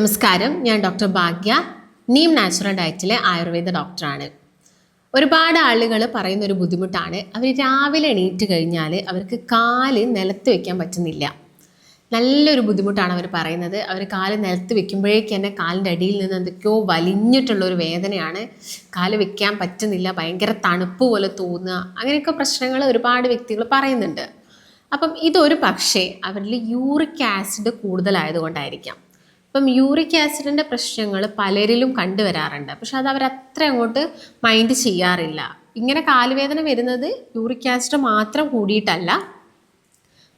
നമസ്കാരം. ഞാൻ ഡോക്ടർ ഭാഗ്യ നീം നാച്ചുറൽ ഡയറ്റിലെ ആയുർവേദ ഡോക്ടറാണ്. ഒരുപാട് ആളുകൾ പറയുന്ന ഒരു ബുദ്ധിമുട്ടാണ്. അവർ രാവിലെ എണീറ്റ് കഴിഞ്ഞാൽ അവർക്ക് കാൽ നിലത്ത് വെക്കാൻ പറ്റുന്നില്ല. നല്ലൊരു ബുദ്ധിമുട്ടാണ് അവർ പറയുന്നത്. അവർ കാൽ നിലത്ത് വെക്കുമ്പോഴേക്ക് തന്നെ കാലിന്റെ അടിയിൽ നിന്ന് എന്തൊക്കെയോ വലിഞ്ഞിട്ടുള്ളൊരു വേദനയാണ്. കാൽ വെക്കാൻ പറ്റുന്നില്ല ഭയങ്കര തണുപ്പ് പോലെ തോന്നുക അങ്ങനെയൊക്കെ പ്രശ്നങ്ങൾ ഒരുപാട് വ്യക്തികൾ പറയുന്നുണ്ട്. അപ്പം ഇതൊരു പക്ഷേ അവരിൽ യൂറിക് ആസിഡ് കൂടുതലായതുകൊണ്ടായിരിക്കാം ഇപ്പം യൂറിക് ആസിഡിന്റെ പ്രശ്നങ്ങൾ പലരിലും കണ്ടുവരാറുണ്ട്. പക്ഷെ അത് അവർ അങ്ങോട്ട് മൈൻഡ് ചെയ്യാറില്ല. ഇങ്ങനെ കാലുവേദന വരുന്നത് യൂറിക് ആസിഡ് മാത്രം കൂടിയിട്ടല്ല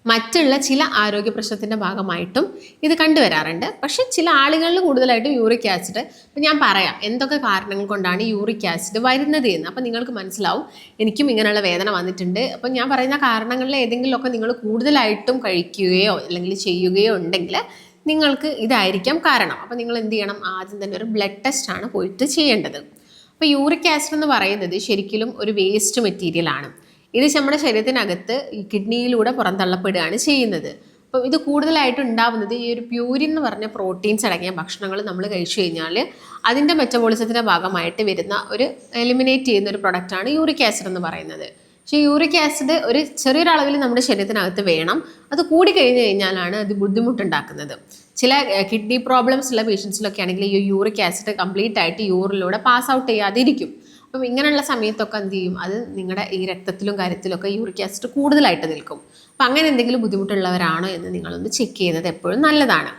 മറ്റുള്ള ചില ആരോഗ്യ പ്രശ്നത്തിന്റെ ഭാഗമായിട്ടും ഇത് കണ്ടുവരാറുണ്ട്. പക്ഷെ ചില ആളുകളിൽ കൂടുതലായിട്ടും യൂറിക് ആസിഡ് ഇപ്പം ഞാൻ പറയാം എന്തൊക്കെ കാരണങ്ങൾ കൊണ്ടാണ് യൂറിക് ആസിഡ് വരുന്നത് എന്ന്. അപ്പം നിങ്ങൾക്ക് മനസ്സിലാവും എനിക്കും ഇങ്ങനെയുള്ള വേദന വന്നിട്ടുണ്ട്. അപ്പം ഞാൻ പറയുന്ന കാരണങ്ങളിൽ ഏതെങ്കിലുമൊക്കെ നിങ്ങൾ കൂടുതലായിട്ടും കഴിക്കുകയോ അല്ലെങ്കിൽ ചെയ്യുകയോ ഉണ്ടെങ്കിൽ നിങ്ങൾക്ക് ഇതായിരിക്കാം കാരണം. അപ്പോൾ നിങ്ങൾ എന്ത് ചെയ്യണം? ആദ്യം തന്നെ ഒരു ബ്ലഡ് ടെസ്റ്റ് ആണ് പോയിട്ട് ചെയ്യേണ്ടത്. അപ്പോൾ യൂറിക് ആസിഡ് എന്ന് പറയുന്നത് ശരിക്കും ഒരു വേസ്റ്റ് മെറ്റീരിയൽ ആണ്. ഇത് നമ്മുടെ ശരീരത്തിനകത്ത് കിഡ്നിയിലൂടെ പുറന്തള്ളപ്പെടുകയാണ് ചെയ്യുന്നത്. അപ്പോൾ ഇത് കൂടുതലായിട്ട് ഉണ്ടാവുന്നത് ഈ ഒരു പ്യൂരിൻ എന്ന് പറഞ്ഞ പ്രോട്ടീൻസ് അടങ്ങിയ ഭക്ഷണങ്ങൾ നമ്മൾ കഴിച്ചു കഴിഞ്ഞാൽ അതിന്റെ മെറ്റബോളിസത്തിന്റെ ഭാഗമായിട്ട് വരുന്ന ഒരു എലിമിനേറ്റ് ചെയ്യുന്ന ഒരു പ്രൊഡക്റ്റാണ് യൂറിക് ആസിഡ് എന്ന് പറയുന്നത്. പക്ഷേ യൂറിക് ആസിഡ് ഒരു ചെറിയൊരളവിൽ നമ്മുടെ ശരീരത്തിനകത്ത് വേണം. അത് കൂടി കഴിഞ്ഞു കഴിഞ്ഞാലാണ് അത് ബുദ്ധിമുട്ടുണ്ടാക്കുന്നത്. ചില കിഡ്നി പ്രോബ്ലംസ് ഉള്ള പേഷ്യൻസിലൊക്കെ ആണെങ്കിൽ ഈ യൂറിക് ആസിഡ് കംപ്ലീറ്റ് ആയിട്ട് യൂറിലൂടെ പാസ് ഔട്ട് ചെയ്യാതിരിക്കും. അപ്പം ഇങ്ങനെയുള്ള സമയത്തൊക്കെ എന്ത് ചെയ്യും? അത് നിങ്ങളുടെ ഈ രക്തത്തിലും കാര്യത്തിലൊക്കെ യൂറിക് ആസിഡ് കൂടുതലായിട്ട് നിൽക്കും. അപ്പം അങ്ങനെ എന്തെങ്കിലും ബുദ്ധിമുട്ടുള്ളവരാണോ എന്ന് നിങ്ങളൊന്ന് ചെക്ക് ചെയ്യുന്നത് എപ്പോഴും നല്ലതാണ്.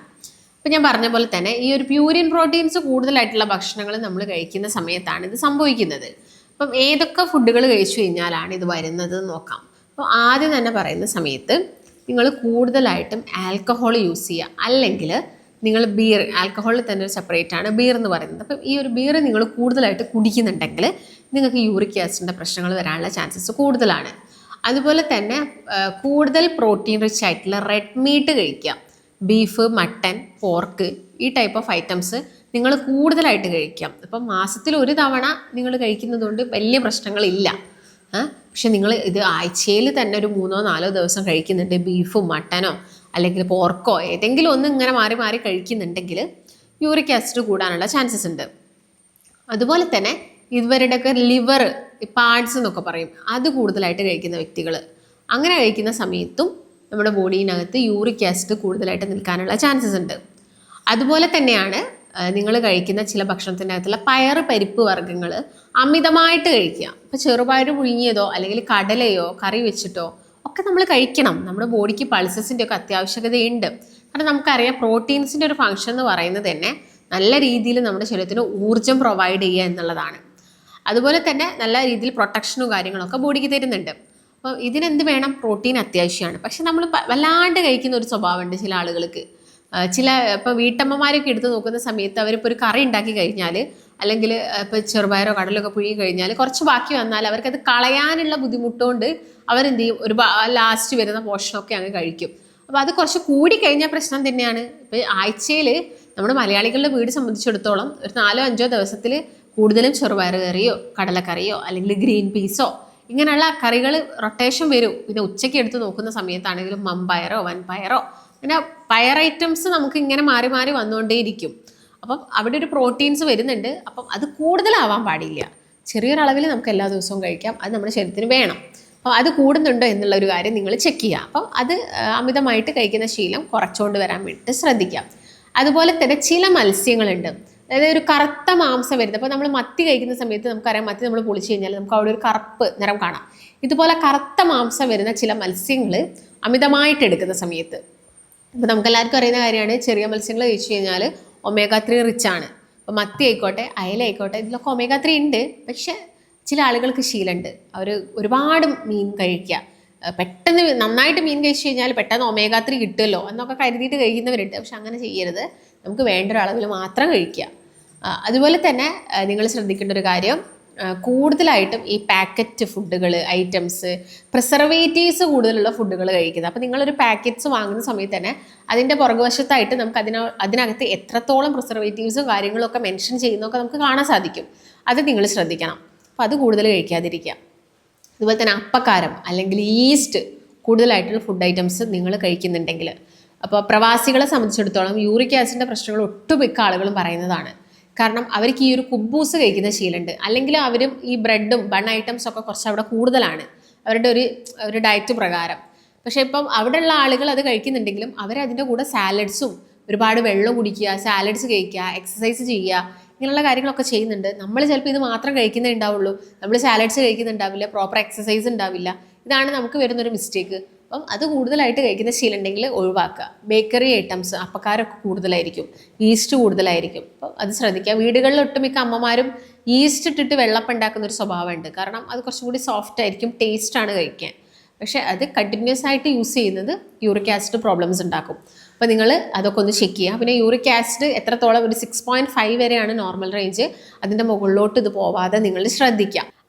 അപ്പം ഞാൻ പറഞ്ഞ പോലെ തന്നെ ഈ ഒരു പ്യൂരിൻ പ്രോട്ടീൻസ് കൂടുതലായിട്ടുള്ള ഭക്ഷണങ്ങൾ നമ്മൾ കഴിക്കുന്ന സമയത്താണ് ഇത് സംഭവിക്കുന്നത്. അപ്പം ഏതൊക്കെ ഫുഡുകൾ കഴിച്ചു കഴിഞ്ഞാലാണ് ഇത് വരുന്നത് നോക്കാം. അപ്പോൾ ആദ്യം തന്നെ പറയുന്ന സമയത്ത് നിങ്ങൾ കൂടുതലായിട്ടും ആൽക്കഹോൾ യൂസ് ചെയ്യുക. അല്ലെങ്കിൽ നിങ്ങൾ ബീർ ആൽക്കഹോളിൽ തന്നെ ഒരു സെപ്പറേറ്റ് ആണ് ബീർ എന്ന് പറയുന്നത്. അപ്പം ഈ ഒരു ബീർ നിങ്ങൾ കൂടുതലായിട്ട് കുടിക്കുന്നുണ്ടെങ്കിൽ നിങ്ങൾക്ക് യൂറിക് ആസിഡിന്റെ പ്രശ്നങ്ങൾ വരാനുള്ള ചാൻസസ് കൂടുതലാണ്. അതുപോലെ തന്നെ കൂടുതൽ പ്രോട്ടീൻ റിച്ച് ആയിട്ടുള്ള റെഡ് മീറ്റ് കഴിക്കുക. ബീഫ് മട്ടൻ പോർക്ക് ഈ ടൈപ്പ് ഓഫ് ഐറ്റംസ് നിങ്ങൾ കൂടുതലായിട്ട് കഴിക്കാം. അപ്പം മാസത്തിൽ ഒരു തവണ നിങ്ങൾ കഴിക്കുന്നതുകൊണ്ട് വലിയ പ്രശ്നങ്ങളില്ല. പക്ഷെ നിങ്ങൾ ഇത് ആഴ്ചയിൽ തന്നെ ഒരു മൂന്നോ നാലോ ദിവസം കഴിക്കുന്നുണ്ട്. ബീഫും മട്ടനോ അല്ലെങ്കിൽ പോർക്കോ ഏതെങ്കിലും ഒന്ന് ഇങ്ങനെ മാറി മാറി കഴിക്കുന്നുണ്ടെങ്കിൽ യൂറിക് ആസിഡ് കൂടാനുള്ള ചാൻസസ് ഉണ്ട്. അതുപോലെ തന്നെ ഇവരുടെയൊക്കെ ലിവർ പാർട്സ് എന്നൊക്കെ പറയും. അത് കൂടുതലായിട്ട് കഴിക്കുന്ന വ്യക്തികൾ. അങ്ങനെ കഴിക്കുന്ന സമയത്തും നമ്മുടെ ബോഡിയിനകത്ത് യൂറിക് ആസിഡ് കൂടുതലായിട്ട് നിൽക്കാനുള്ള ചാൻസസ് ഉണ്ട്. അതുപോലെ തന്നെയാണ് നിങ്ങൾ കഴിക്കുന്ന ചില ഭക്ഷണത്തിന്റെ അകത്തുള്ള പയർ പരിപ്പ് വർഗങ്ങൾ അമിതമായിട്ട് കഴിക്കുക. ഇപ്പോൾ ചെറുപയർ പുഴുങ്ങിയതോ അല്ലെങ്കിൽ കടലയോ കറി വെച്ചിട്ടോ ഒക്കെ നമ്മൾ കഴിക്കണം. നമ്മുടെ ബോഡിക്ക് പൾസസിന്റെ ഒക്കെ അത്യാവശ്യകതയുണ്ട്. കാരണം നമുക്കറിയാം പ്രോട്ടീൻസിന്റെ ഒരു ഫംഗ്ഷൻ എന്ന് പറയുന്നത് തന്നെ നല്ല രീതിയിൽ നമ്മുടെ ശരീരത്തിന് ഊർജം പ്രൊവൈഡ് ചെയ്യുക എന്നുള്ളതാണ്. അതുപോലെ തന്നെ നല്ല രീതിയിൽ പ്രൊട്ടക്ഷനും കാര്യങ്ങളൊക്കെ ബോഡിക്ക് തരുന്നുണ്ട്. അപ്പോൾ ഇതിനെന്ത് വേണം? പ്രോട്ടീൻ അത്യാവശ്യമാണ്. പക്ഷെ നമ്മൾ വല്ലാണ്ട് കഴിക്കുന്ന ഒരു സ്വഭാവമുണ്ട് ചില ആളുകൾക്ക്. ചില ഇപ്പോൾ വീട്ടമ്മമാരൊക്കെ എടുത്ത് നോക്കുന്ന സമയത്ത് അവരിപ്പോൾ ഒരു കറി ഉണ്ടാക്കി കഴിഞ്ഞാൽ അല്ലെങ്കിൽ ഇപ്പോൾ ചെറുപയറോ കടലൊക്കെ പുഴുകി കഴിഞ്ഞാൽ കുറച്ച് ബാക്കി വന്നാൽ അവർക്ക് അത് കളയാനുള്ള ബുദ്ധിമുട്ടുകൊണ്ട് അവരെന്ത് ചെയ്യും? ഒരു ലാസ്റ്റ് വരുന്ന പോർഷനൊക്കെ അങ്ങ് കഴിക്കും. അപ്പോൾ അത് കുറച്ച് കൂടി കഴിഞ്ഞ പ്രശ്നം തന്നെയാണ്. ഇപ്പോൾ ആഴ്ചയിൽ നമ്മുടെ മലയാളികളുടെ വീട് സംബന്ധിച്ചിടത്തോളം ഒരു നാലോ അഞ്ചോ ദിവസത്തിൽ കൂടുതലും ചെറുപയർ കറിയോ കടലക്കറിയോ അല്ലെങ്കിൽ ഗ്രീൻ പീസോ ഇങ്ങനെയുള്ള കറികൾ റൊട്ടേഷൻ വരും. പിന്നെ ഉച്ചയ്ക്ക് എടുത്ത് നോക്കുന്ന സമയത്താണെങ്കിലും മമ്പയറോ വൻപയറോ അങ്ങനെ പയർ ഐറ്റംസ് നമുക്ക് ഇങ്ങനെ മാറി മാറി വന്നുകൊണ്ടേയിരിക്കും. അപ്പം അവിടെ ഒരു പ്രോട്ടീൻസ് വരുന്നുണ്ട്. അപ്പം അത് കൂടുതലാവാൻ പാടില്ല. ചെറിയൊരളവിൽ നമുക്ക് എല്ലാ ദിവസവും കഴിക്കാം. അത് നമ്മുടെ ശരീരത്തിന് വേണം. അപ്പോൾ അത് കൂടുന്നുണ്ടോ എന്നുള്ള ഒരു കാര്യം നിങ്ങൾ ചെക്ക് ചെയ്യുക. അപ്പം അത് അമിതമായിട്ട് കഴിക്കുന്ന ശീലം കുറച്ചുകൊണ്ട് വരാൻ വേണ്ടിയിട്ട് ശ്രദ്ധിക്കാം. അതുപോലെ തന്നെ ചില മത്സ്യങ്ങളുണ്ട്. അതായത് ഒരു കറുത്ത മാംസം വരുന്നത്. അപ്പോൾ നമ്മൾ മത്തി കഴിക്കുന്ന സമയത്ത് നമുക്കറിയാം മത്തി നമ്മൾ പൊളിച്ചു കഴിഞ്ഞാൽ നമുക്ക് അവിടെ ഒരു കറുപ്പ് നിറം കാണാം. ഇതുപോലെ കറുത്ത മാംസം വരുന്ന ചില മത്സ്യങ്ങൾ അമിതമായിട്ട് എടുക്കുന്ന സമയത്ത് ഇപ്പോൾ നമുക്കെല്ലാവർക്കും അറിയുന്ന കാര്യമാണ് ചെറിയ മത്സ്യങ്ങൾ കഴിച്ചു കഴിഞ്ഞാൽ ഒമേഗ ത്രീ റിച്ച് ആണ്. അപ്പോൾ മത്തി ആയിക്കോട്ടെ അയലായിക്കോട്ടെ ഇതിലൊക്കെ ഒമേഗ ത്രീ ഉണ്ട്. പക്ഷേ ചില ആളുകൾക്ക് ശീലമുണ്ട്. അവർ ഒരുപാട് മീൻ കഴിക്കുക. പെട്ടെന്ന് നന്നായിട്ട് മീൻ കഴിച്ചു കഴിഞ്ഞാൽ പെട്ടെന്ന് ഒമേഗ ത്രീ കിട്ടുമല്ലോ എന്നൊക്കെ കരുതിയിട്ട് കഴിക്കുന്നവരുണ്ട്. പക്ഷെ അങ്ങനെ ചെയ്യരുത്. നമുക്ക് വേണ്ട ഒരു അളവിൽ മാത്രം കഴിക്കുക. അതുപോലെ തന്നെ നിങ്ങൾ ശ്രദ്ധിക്കേണ്ട ഒരു കാര്യം കൂടുതലായിട്ടും ഈ പാക്കറ്റ് ഫുഡുകൾ ഐറ്റംസ് പ്രിസർവേറ്റീവ്സ് കൂടുതലുള്ള ഫുഡുകൾ കഴിക്കുന്നത്. അപ്പോൾ നിങ്ങളൊരു പാക്കറ്റ്സ് വാങ്ങുന്ന സമയത്ത് തന്നെ അതിന്റെ പുറകുവശത്തായിട്ട് നമുക്ക് അതിന അതിനകത്ത് എത്രത്തോളം പ്രിസർവേറ്റീവ്സും കാര്യങ്ങളൊക്കെ മെൻഷൻ ചെയ്യുന്നതൊക്കെ നമുക്ക് കാണാൻ സാധിക്കും. അത് നിങ്ങൾ ശ്രദ്ധിക്കണം. അപ്പോൾ അത് കൂടുതൽ കഴിക്കാതിരിക്കുക. അതുപോലെ തന്നെ അപ്പക്കാരം അല്ലെങ്കിൽ ഈസ്റ്റ് കൂടുതലായിട്ടുള്ള ഫുഡ് ഐറ്റംസ് നിങ്ങൾ കഴിക്കുന്നുണ്ടെങ്കിൽ. അപ്പോൾ പ്രവാസികളെ സംബന്ധിച്ചിടത്തോളം യൂറിക് ആസിഡിന്റെ പ്രശ്നങ്ങൾ ഒട്ടുമിക്ക ആളുകളും പറയുന്നതാണ്. കാരണം അവർക്ക് ഈ ഒരു കുബൂസ് കഴിക്കുന്ന ശീലമുണ്ട്. അല്ലെങ്കിൽ അവരും ഈ ബ്രെഡും ബൺ ഐറ്റംസ് ഒക്കെ കുറച്ച് അവിടെ കൂടുതലാണ്. അവരുടെ ഒരു ഒരു ഡയറ്റ് പ്രകാരം. പക്ഷേ ഇപ്പം അവിടെയുള്ള ആളുകൾ അത് കഴിക്കുന്നുണ്ടെങ്കിലും അവരതിന്റെ കൂടെ സാലഡ്സും ഒരുപാട് വെള്ളം കുടിക്കുക സാലഡ്സ് കഴിക്കുക എക്സസൈസ് ചെയ്യുക ഇങ്ങനെയുള്ള കാര്യങ്ങളൊക്കെ ചെയ്യുന്നുണ്ട്. നമ്മൾ ചിലപ്പോൾ ഇത് മാത്രം കഴിക്കുന്നേ ഉണ്ടാവുള്ളൂ. നമ്മൾ സാലഡ്സ് കഴിക്കുന്നുണ്ടാവില്ല പ്രോപ്പർ എക്സസൈസ് ഉണ്ടാവില്ല. ഇതാണ് നമുക്ക് വരുന്നൊരു മിസ്റ്റേക്ക് അപ്പം അത് കൂടുതലായിട്ട് കഴിക്കുന്ന ശീലം ഉണ്ടെങ്കിൽ ഒഴിവാക്കുക. ബേക്കറി ഐറ്റംസ് അപ്പക്കാരൊക്കെ കൂടുതലായിരിക്കും. ഈസ്റ്റ് കൂടുതലായിരിക്കും. അപ്പം അത് ശ്രദ്ധിക്കുക. വീടുകളിൽ ഒട്ടുമിക്ക അമ്മമാരും ഈസ്റ്റ് ഇട്ടിട്ട് വെള്ളപ്പം ഉണ്ടാക്കുന്ന ഒരു സ്വഭാവമുണ്ട്. കാരണം അത് കുറച്ചും കൂടി സോഫ്റ്റ് ആയിരിക്കും ടേസ്റ്റ് ആണ് കഴിക്കാൻ. പക്ഷേ അത് കണ്ടിന്യൂസ് ആയിട്ട് യൂസ് ചെയ്യുന്നത് യൂറിക് ആസിഡ് പ്രോബ്ലംസ് ഉണ്ടാക്കും. അപ്പോൾ നിങ്ങൾ അതൊക്കെ ഒന്ന് ചെക്ക് ചെയ്യുക. പിന്നെ യൂറിക് ആസിഡ് എത്രത്തോളം ഒരു സിക്സ് പോയിന്റ് ഫൈവ് വരെയാണ് നോർമൽ റേഞ്ച് അതിന്റെ മുകളിലോട്ട് ഇത് പോവാതെ നിങ്ങൾ ശ്രദ്ധിക്കുക.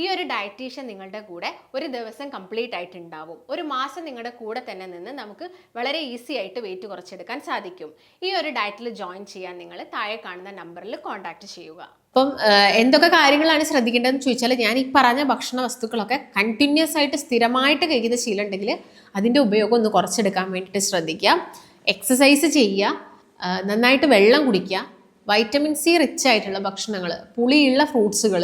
ഈ ഒരു ഡയറ്റീഷ്യൻ നിങ്ങളുടെ കൂടെ ഒരു ദിവസം കംപ്ലീറ്റ് ആയിട്ട് ഉണ്ടാവും ഒരു മാസം നിങ്ങളുടെ കൂടെ തന്നെ നിന്ന് നമുക്ക് വളരെ ഈസി ആയിട്ട് വെയിറ്റ് കുറച്ചെടുക്കാൻ സാധിക്കും. ഈ ഒരു ഡയറ്റിൽ ജോയിൻ ചെയ്യാൻ നിങ്ങൾ താഴെ കാണുന്ന നമ്പറിൽ കോൺടാക്ട് ചെയ്യുക. അപ്പം എന്തൊക്കെ കാര്യങ്ങളാണ് ശ്രദ്ധിക്കേണ്ടതെന്ന് ചോദിച്ചാൽ ഞാൻ ഈ പറഞ്ഞ ഭക്ഷണ വസ്തുക്കളൊക്കെ കണ്ടിന്യൂസ് ആയിട്ട് സ്ഥിരമായിട്ട് കഴിക്കുന്ന ശീലം ഉണ്ടെങ്കിൽ അതിന്റെ ഉപയോഗം ഒന്ന് കുറച്ചെടുക്കാൻ വേണ്ടിയിട്ട് ശ്രദ്ധിക്കുക. എക്സസൈസ് ചെയ്യുക. നന്നായിട്ട് വെള്ളം കുടിക്കുക. വൈറ്റമിൻ സി റിച്ച് ആയിട്ടുള്ള ഭക്ഷണങ്ങൾ പുളിയുള്ള ഫ്രൂട്ട്സുകൾ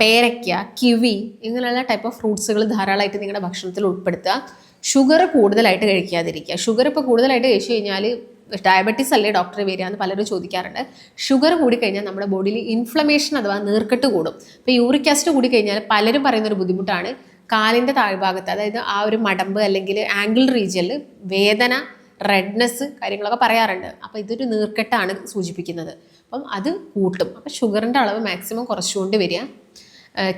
പേരയ്ക്ക കിവി ഇങ്ങനെയുള്ള ടൈപ്പ് ഓഫ് ഫ്രൂട്ട്സുകൾ ധാരാളമായിട്ട് നിങ്ങളുടെ ഭക്ഷണത്തിൽ ഉൾപ്പെടുത്തുക. ഷുഗർ കൂടുതലായിട്ട് കഴിക്കാതിരിക്കുക. ഷുഗർ ഇപ്പോൾ കൂടുതലായിട്ട് കഴിച്ചു കഴിഞ്ഞാൽ ഡയബറ്റീസ് അല്ലേ ഡോക്ടറെ വരിക എന്ന് പലരും ചോദിക്കാറുണ്ട്. ഷുഗർ കൂടി കഴിഞ്ഞാൽ നമ്മുടെ ബോഡിയിൽ ഇൻഫ്ലമേഷൻ അഥവാ നീർക്കെട്ട് കൂടും. ഇപ്പോൾ യൂറിക് ആസിഡ് കൂടി കഴിഞ്ഞാൽ പലരും പറയുന്ന ഒരു ബുദ്ധിമുട്ടാണ്. കാലിന്റെ താഴ്ഭാഗത്ത് അതായത് ആ ഒരു മടമ്പ് അല്ലെങ്കിൽ ആംഗിൾ റീജിയനിൽ വേദന റെഡ്നെസ് കാര്യങ്ങളൊക്കെ പറയാറുണ്ട്. അപ്പോൾ ഇതൊരു നീർക്കെട്ടാണ് സൂചിപ്പിക്കുന്നത്. അപ്പം അത് കൂട്ടും. അപ്പം ഷുഗറിന്റെ അളവ് മാക്സിമം കുറച്ചുകൊണ്ട് വരിക.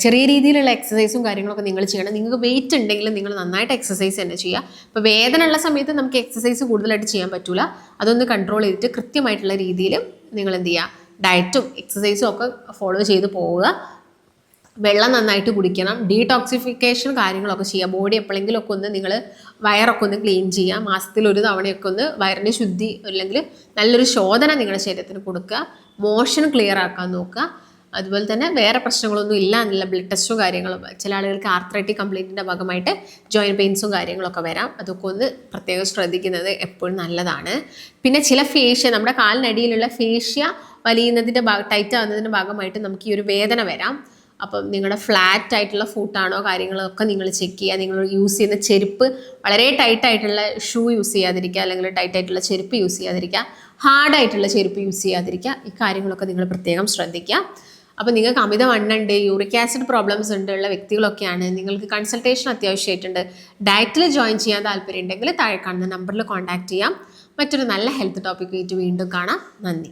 ചെറിയ രീതിയിലുള്ള എക്സസൈസും കാര്യങ്ങളൊക്കെ നിങ്ങൾ ചെയ്യണം. നിങ്ങൾക്ക് വെയിറ്റ് ഉണ്ടെങ്കിലും നിങ്ങൾ നന്നായിട്ട് എക്സസൈസ് തന്നെ ചെയ്യുക. ഇപ്പോൾ വേദന ഉള്ള സമയത്ത് നമുക്ക് എക്സസൈസ് കൂടുതലായിട്ട് ചെയ്യാൻ പറ്റില്ല അതൊന്ന് കൺട്രോൾ ചെയ്തിട്ട് കൃത്യമായിട്ടുള്ള രീതിയിൽ നിങ്ങൾ എന്ത് ചെയ്യുക. ഡയറ്റും എക്സസൈസും ഒക്കെ ഫോളോ ചെയ്ത് പോവുക. വെള്ളം നന്നായിട്ട് കുടിക്കണം. ഡീടോക്സിഫിക്കേഷൻ കാര്യങ്ങളൊക്കെ ചെയ്യുക. ബോഡി എപ്പോഴെങ്കിലും ഒക്കെ ഒന്ന് നിങ്ങൾ വയറൊക്കെ ഒന്ന് ക്ലീൻ ചെയ്യുക. മാസത്തിൽ ഒരു തവണയൊക്കെ ഒന്ന് വയറിന്റെ ശുദ്ധി അല്ലെങ്കിൽ നല്ലൊരു ശോധന നിങ്ങളുടെ ശരീരത്തിന് കൊടുക്കുക. മോഷൻ ക്ലിയർ ആക്കാൻ നോക്കുക. അതുപോലെ തന്നെ വേറെ പ്രശ്നങ്ങളൊന്നും ഇല്ല എന്നില്ല ബ്ലഡ് ടെസ്റ്റും കാര്യങ്ങളും. ചില ആളുകൾക്ക് ആർത്രൈറ്റിക് കംപ്ലൈന്റിന്റെ ഭാഗമായിട്ട് ജോയിന്റ് പെയിൻസും കാര്യങ്ങളൊക്കെ വരാം. അതൊക്കെ ഒന്ന് പ്രത്യേകം ശ്രദ്ധിക്കുന്നത് എപ്പോഴും നല്ലതാണ്. പിന്നെ ചില ഫേഷ്യ നമ്മുടെ കാലിനടിയിലുള്ള ഫേഷ്യ വലിയുന്നതിന്റെ ഭാഗ ടൈറ്റ് ആവുന്നതിന്റെ ഭാഗമായിട്ട് നമുക്ക് ഈ ഒരു വേദന വരാം. അപ്പം നിങ്ങളുടെ ഫ്ലാറ്റ് ആയിട്ടുള്ള ഫുട്ടാണോ കാര്യങ്ങളൊക്കെ നിങ്ങൾ ചെക്ക് ചെയ്യുക. നിങ്ങൾ യൂസ് ചെയ്യുന്ന ചെരുപ്പ് വളരെ ടൈറ്റ് ആയിട്ടുള്ള ഷൂ യൂസ് ചെയ്യാതിരിക്കുക. അല്ലെങ്കിൽ ടൈറ്റ് ആയിട്ടുള്ള ചെരുപ്പ് യൂസ് ചെയ്യാതിരിക്കുക. ഹാർഡായിട്ടുള്ള ചെരുപ്പ് യൂസ് ചെയ്യാതിരിക്കുക. ഈ കാര്യങ്ങളൊക്കെ നിങ്ങൾ പ്രത്യേകം ശ്രദ്ധിക്കുക. അപ്പോൾ നിങ്ങൾക്ക് അമിത വണ്ണുണ്ട് യൂറിക് ആസിഡ് പ്രോബ്ലംസ് ഉണ്ടുള്ള വ്യക്തികളൊക്കെയാണ്. നിങ്ങൾക്ക് കൺസൾട്ടേഷൻ അത്യാവശ്യമായിട്ടുണ്ട് ഡയറ്റിൽ ജോയിൻ ചെയ്യാൻ താല്പര്യം ഉണ്ടെങ്കിൽ താഴെ കാണുന്ന നമ്പറിൽ കോൺടാക്ട് ചെയ്യാം. മറ്റൊരു നല്ല ഹെൽത്ത് ടോപ്പിക്കായിട്ട് വീണ്ടും കാണാം. നന്ദി.